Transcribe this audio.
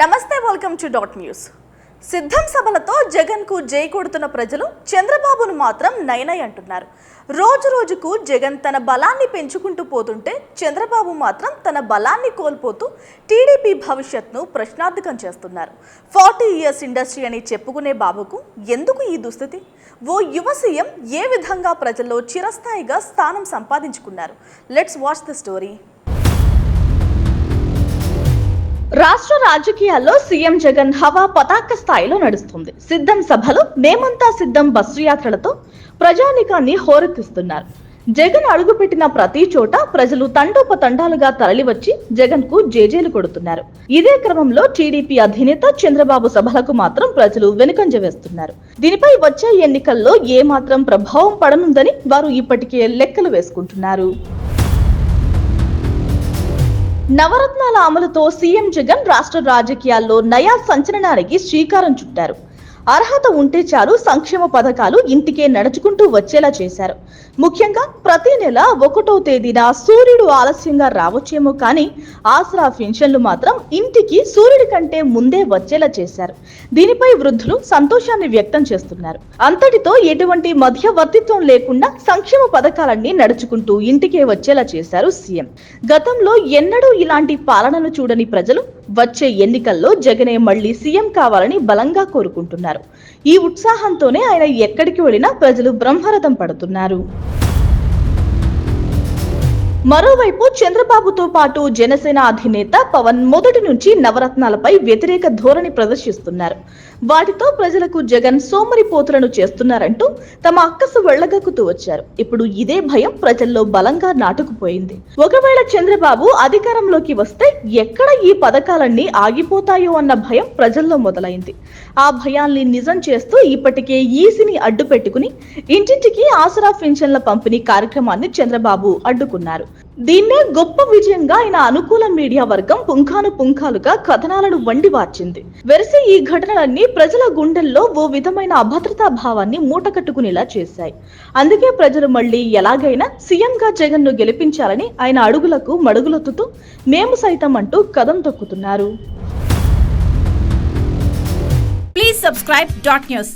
నమస్తే welcome to dot news సిద్ధం సభలతో జగన్కు జై కొడుతున్న ప్రజలు చంద్రబాబును మాత్రం నయనై అంటున్నారు. రోజు రోజుకు జగన్ తన బలాన్ని పెంచుకుంటూ పోతుంటే చంద్రబాబు మాత్రం తన బలాన్ని కోల్పోతూ టీడీపీ భవిష్యత్ను ప్రశ్నార్థకం చేస్తున్నారు. ఫార్టీ ఇయర్స్ ఇండస్ట్రీ అని చెప్పుకునే బాబుకు ఎందుకు ఈ దుస్థితి? ఓ యువ సీఎం ఏ విధంగా ప్రజల్లో చిరస్థాయిగా స్థానం సంపాదించుకున్నారు? లెట్స్ వాచ్ ద స్టోరీ రాష్ట్ర రాజకీయాల్లో సీఎం జగన్ హవా పతాక స్థాయిలో నడుస్తుంది. సిద్ధం సభలు మేమంతా సిద్ధం బస్సు యాత్రలతో ప్రజానికాన్ని హోరెత్తిస్తున్నారు. జగన్ అడుగుపెట్టిన ప్రతి చోట ప్రజలు తండోపతండాలుగా తరలివచ్చి జగన్కు జేజేలు కొడుతున్నారు. ఇదే క్రమంలో టీడీపీ అధినేత చంద్రబాబు సభలకు మాత్రం ప్రజలు వెనుకంజ వేస్తున్నారు. దీనిపై వచ్చే ఎన్నికల్లో ఏ మాత్రం ప్రభావం పడనుందని వారు ఇప్పటికే లెక్కలు వేసుకుంటున్నారు. నవరత్నాల అమలుతో సీఎం జగన్ రాష్ట్ర రాజకీయాల్లో నయా సంచలనానికి శ్రీకారం చుట్టారు. అర్హత ఉంటే చాలు సంక్షేమ పథకాలు ఇంటికే నడుచుకుంటూ వచ్చేలా చేశారు. ముఖ్యంగా ప్రతి నెల ఒకటో తేదీన సూర్యుడు ఆలస్యంగా రావచ్చేమో కానీ ఆసరా పెన్షన్లు మాత్రం ఇంటికి సూర్యుడి కంటే ముందే వచ్చేలా చేశారు. దీనిపై వృద్ధులు సంతోషాన్ని వ్యక్తం చేస్తున్నారు. అంతటితో ఎటువంటి మధ్యవర్తిత్వం లేకుండా సంక్షేమ పథకాలన్నీ నడుచుకుంటూ ఇంటికే వచ్చేలా చేశారు సీఎం. గతంలో ఎన్నడూ ఇలాంటి పాలనను చూడని ప్రజలు వచ్చే ఎన్నికల్లో జగనే మళ్ళీ సీఎం కావాలని బలంగా కోరుకుంటున్నారు. ఈ ఉత్సాహంతోనే ఆయన ఎక్కడికి వెళ్ళినా ప్రజలు బ్రహ్మరథం పడుతున్నారు. మరోవైపు చంద్రబాబుతో పాటు జనసేన అధినేత పవన్ మొదటి నుంచి నవరత్నాలపై వ్యతిరేక ధోరణి ప్రదర్శిస్తున్నారు. వాటితో ప్రజలకు జగన్ సోమరిపోతులను చేస్తున్నారంటూ తమ అక్కసు వెళ్ళగక్కుతూ వచ్చారు. ఇప్పుడు ఇదే భయం ప్రజల్లో బలంగా నాటుకుపోయింది. ఒకవేళ చంద్రబాబు అధికారంలోకి వస్తే ఎక్కడ ఈ పథకాలన్నీ ఆగిపోతాయో అన్న భయం ప్రజల్లో మొదలైంది. ఆ భయాల్ని నిజం చేస్తూ ఇప్పటికే ఈసీని అడ్డు పెట్టుకుని ఇంటింటికి ఆసరా పెన్షన్ల పంపిణీ కార్యక్రమాన్ని చంద్రబాబు అడ్డుకున్నారు. దీన్నే గొప్ప విజయంగా ఆయన అనుకూల మీడియా వర్గం పుంఖాను పుంఖాలుగా కథనాలను వండి వార్చింది. వెరసి ఈ ఘటనలన్నీ ప్రజల గుండెల్లో ఓ విధమైన అభద్రతా భావాన్ని మూటకట్టుకునేలా చేశాయి. అందుకే ప్రజలు మళ్ళీ ఎలాగైనా సీఎం గా జగన్ను గెలిపించాలని ఆయన అడుగులకు మడుగులొత్తుతూ మేము సైతం అంటూ కథం తొక్కుతున్నారు. Please subscribe dot news